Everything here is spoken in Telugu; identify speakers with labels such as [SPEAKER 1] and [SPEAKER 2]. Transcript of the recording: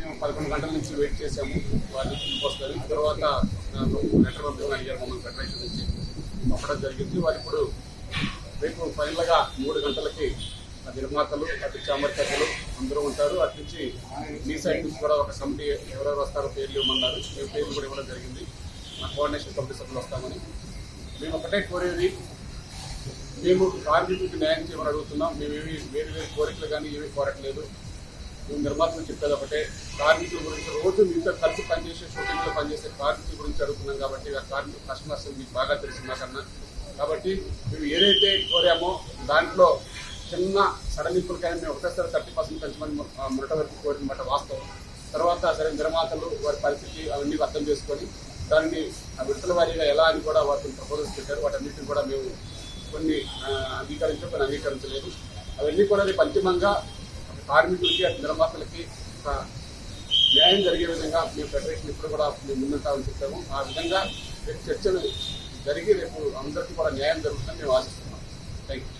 [SPEAKER 1] మేము పదకొండు గంటల నుంచి వెయిట్ చేసాము వాళ్ళు వస్తారు. తర్వాత లెటర్ పంపడం అయ్యారు మమ్మల్ని ఫెడరేషన్ నుంచి. పంపడం జరిగింది. వారు ఇప్పుడు రేపు ఫైనల్గా మూడు గంటలకి ఆ నిర్మాతలు అటు చామర్కర్తలు అందరూ ఉంటారు. అటు నుంచి మీ సైడ్ నుంచి కూడా ఒక కమిటీ ఎవరెవరు వస్తారో పేర్లు ఇవ్వమన్నారు. మేము పేర్లు కూడా ఇవ్వడం జరిగింది. మా కోఆర్డినేషన్ కమిటీ సభ్యులు వస్తామని. మేము ఒకటే కోరేది మేము కార్మికులకు న్యాయం చేయమని అడుగుతున్నాం. మేమేమి వేరు వేరు కోరికలు కానీ ఏమీ కోరట్లేదు. మేము నిర్మాతలు చెప్పేది ఒకటే. కార్మికుల గురించి రోజు మీతో కలిసి పనిచేసే షూటింగ్లో పనిచేసే కార్మికుల గురించి అడుగుతున్నాం కాబట్టి ఆ కార్మిక కస్టమర్స్ మీకు బాగా తెలిసిన మాకన్నా. కాబట్టి మేము ఏదైతే కోరామో దాంట్లో చిన్న సడలింపులకైనా మేము ఒకటేసారి థర్టీ పర్సెంట్ పెంచమని మొదట వరకు కోరినమాట వాస్తవం. తర్వాత సరే నిర్మాతలు వారి పరిస్థితి అవన్నీ అర్థం చేసుకొని దాన్ని విడతల వారీగా ఎలా అని కూడా వాటిని ప్రపోజల్స్ పెట్టారు. వాటన్నిటిని కూడా మేము కొన్ని ఆ, కొన్ని అంగీకరించలేదు. అవన్నీ కూడా రేపు అంతిమంగా కార్మికులకి అటు నిర్మాతలకి ఒక న్యాయం జరిగే విధంగా మేము ఫెడరేషన్ ఇప్పుడు కూడా మేము ముందుంటామని చెప్పాము. ఆ విధంగా రేపు చర్చలు జరిగి రేపు అందరికీ కూడా న్యాయం జరుగుతుందని మేము ఆశిస్తున్నాం. Thank you